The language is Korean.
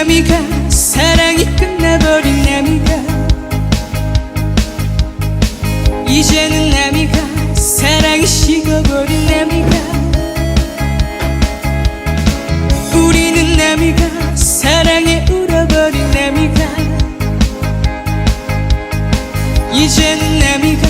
남이가 사랑이 끝나버린 남이가. 이제는 남이가 사랑이 식어버린 남이가. 우리는 남이가 사랑에 울어버린 남이가. 이제는 남이가